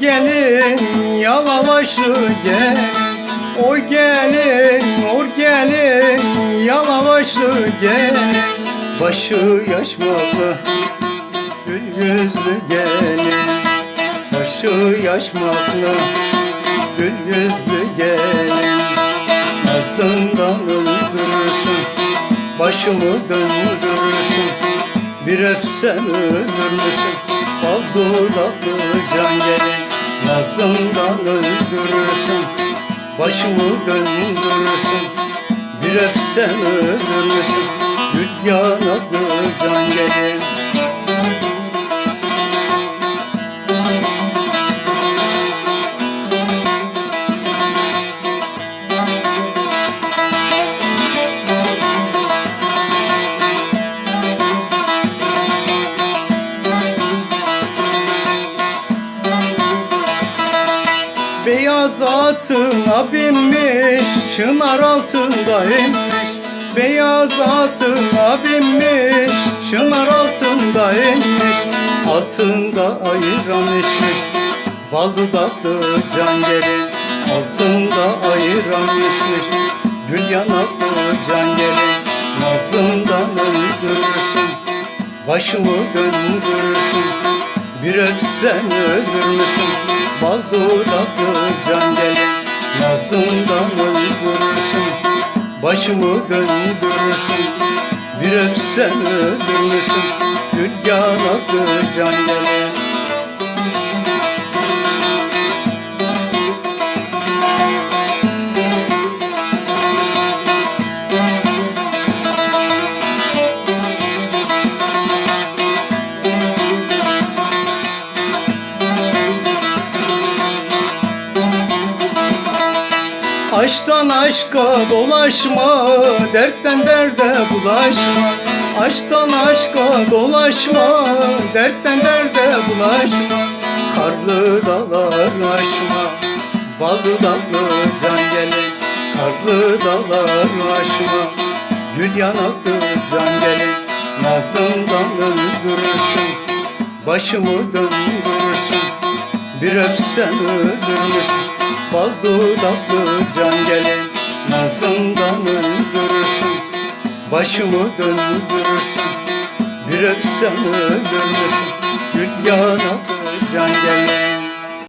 gelin yalavaşı gel. O gelin or gelin yalavaşı gel. Başı yaşmalı gül yüzlü gelin. Başı yaşmaklı gül yüzlü gelin. Nazından öldürürsün Başımı döndürürsün. Bir öpsen ölür dudaklı can gelin Nazından öldürürsün. Başımı döndürürsün Bir öpsen ölür müsün Gül yanaklı can gelin atına binmiş Çınar altında inmiş. Beyaz atına binmiş Çınar altında inmiş. Altında ayran içmiş Bal dudaklı can gelin Altında ayran içmiş Gül yanaklı can gelin Nazından öldürürsün Başımı döndürürsün Bir öpsen ölür müsün? Bal dudaklı can gelin Nazından öldürürsün Başımı döndürürsün Bir öpsen ölür müsün? Gül yanaklı can gelin Aşktan aşka dolaşma, dertten derde bulaşma. Aşktan aşka dolaşma, dertten derde bulaşma. Karlı dağlar aşma, bal dudaklı can gelin. Karlı dağlar aşma, gül yanaklı can gelin. Nazından öldürürsün, başımı döndürürsün. Bir öpsen ölür müsün? Bal dudaklı can gelin Nazından öldürürsün Başımı döndürürsün Bir öpsen ölür müsün? Gül yanaklı can gelin